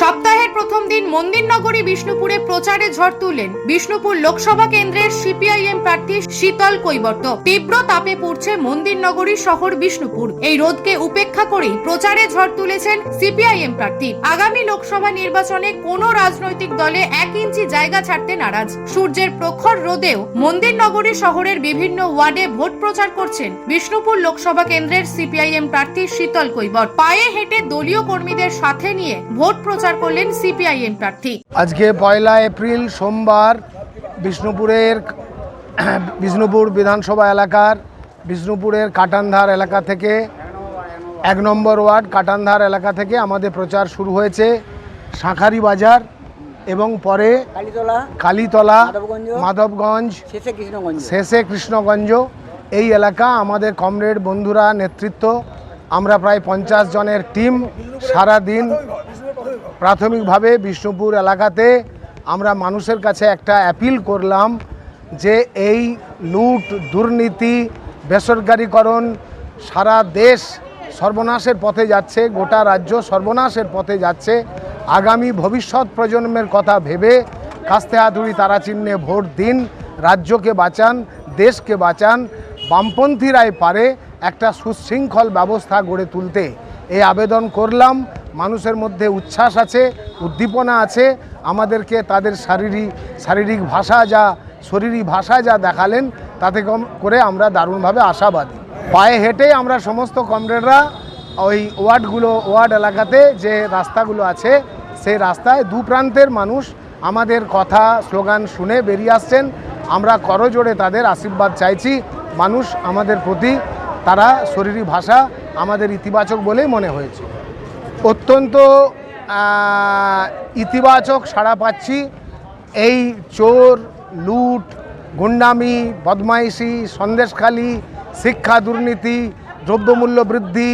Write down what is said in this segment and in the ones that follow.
সপ্তাহের প্রথম দিন মন্দিরনগরী বিষ্ণুপুরে প্রচারে ঝড় তুললেন বিষ্ণুপুর লোকসভা কেন্দ্রের সিপিআইএম প্রার্থী শীতল কৈবর্ত। তীব্র তাপে পড়ছে মন্দিরনগরী শহর বিষ্ণুপুর। এই রোদকে উপেক্ষা করেই প্রচারে ঝড় তুলেছেন সিপিআইএম প্রার্থী। আগামী লোকসভা নির্বাচনে কোনো রাজনৈতিক দলে এক ইঞ্চি জায়গা ছাড়তে নারাজ। সূর্যের প্রখর রোদেও মন্দিরনগরী শহরের বিভিন্ন ওয়ার্ডে ভোট প্রচার করছেন বিষ্ণুপুর লোকসভা কেন্দ্রের সিপিআইএম প্রার্থী শীতল কৈবর পায়ে হেঁটে দলীয় কর্মীদের সাথে নিয়ে ভোট প্রচার করলেন সিপিআইএম প্রার্থী। আজকে পয়লা এপ্রিল সোমবার বিষ্ণুপুরের বিষ্ণুপুর বিধানসভা এলাকার বিষ্ণুপুরের কাটানধার এলাকা থেকে এক নম্বর ওয়ার্ড কাটানধার এলাকা থেকে আমাদের প্রচার শুরু হয়েছে শাঁখারি বাজার এবং পরে কালীতলা কালীতলা মাধবগঞ্জ। মাধবগঞ্জ শেষে কৃষ্ণগঞ্জ। শেষে কৃষ্ণগঞ্জ। এই এলাকা আমাদের কমরেড বন্ধুরা নেতৃত্ব। আমরা প্রায় পঞ্চাশ জনের টিম সারা দিন প্রাথমিকভাবে বিষ্ণুপুর এলাকাতে আমরা মানুষের কাছে একটা অ্যাপিল করলাম যে এই লুট, দুর্নীতি, বেসরকারীকরণ সারা দেশ সর্বনাশের পথে যাচ্ছে, গোটা রাজ্য সর্বনাশের পথে যাচ্ছে। আগামী ভবিষ্যৎ প্রজন্মের কথা ভেবে কাস্তে হাতুড়ি তারা চিহ্নে ভোট দিন, রাজ্যকে বাঁচান, দেশকে বাঁচান, বামপন্থীরাই পারে একটা সুশৃঙ্খল ব্যবস্থা গড়ে তুলতে। এই আবেদন করলাম। মানুষের মধ্যে উচ্ছ্বাস আছে, উদ্দীপনা আছে, আমাদেরকে তাদের শারীরিক শারীরিক ভাষা যা, শরীরী ভাষা যা দেখালেন, তাতে করে আমরা দারুণভাবে আশাবাদী। পায়ে হেঁটেই আমরা সমস্ত কমরেডরা ওই ওয়ার্ডগুলো, ওয়ার্ড এলাকাতে যে রাস্তাগুলো আছে, সেই রাস্তায় দু প্রান্তের মানুষ আমাদের কথা, স্লোগান শুনে বেরিয়ে আসছেন। আমরা করজোড়ে তাদের আশীর্বাদ চাইছি। মানুষ আমাদের প্রতি, তারা শরীরী ভাষা আমাদের ইতিবাচক বলেই মনে হয়েছে। অত্যন্ত ইতিবাচক সাড়া পাচ্ছি। এই চোর, লুট, গুন্ডামি, বদমাইশি, সন্দেশখালি, শিক্ষা দুর্নীতি, দ্রব্যমূল্য বৃদ্ধি,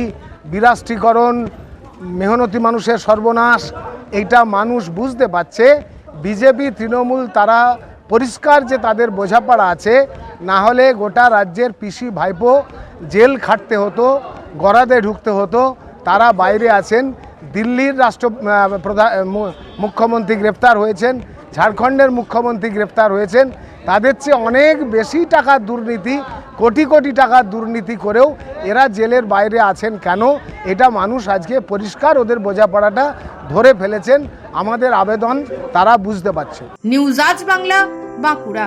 বিরাষ্ট্রীকরণ, মেহনতি মানুষের সর্বনাশ, এইটা মানুষ বুঝতে পারছে। বিজেপি, তৃণমূল তারা পরিষ্কার যে তাদের বোঝাপড়া আছে, না হলে গোটা রাজ্যের পিসি ভাইপো জেল খাটতে হতো গড়াতে ঢুকতে হতো, তারা বাইরে আছেন। দিল্লির রাষ্ট্র প্রধান মুখ্যমন্ত্রী গ্রেপ্তার হয়েছেন, ঝাড়খণ্ডের মুখ্যমন্ত্রী গ্রেপ্তার হয়েছেন। তাদের চেয়ে অনেক বেশি টাকার দুর্নীতি, কোটি কোটি টাকার দুর্নীতি করেও এরা জেলের বাইরে আছেন কেন? এটা মানুষ আজকে পরিষ্কার ওদের বোঝাপড়াটা ধরে ফেলেছেন। আমাদের আবেদন তারা বুঝতে পারছে। নিউজ আজ বাংলা, বাঁকুড়া।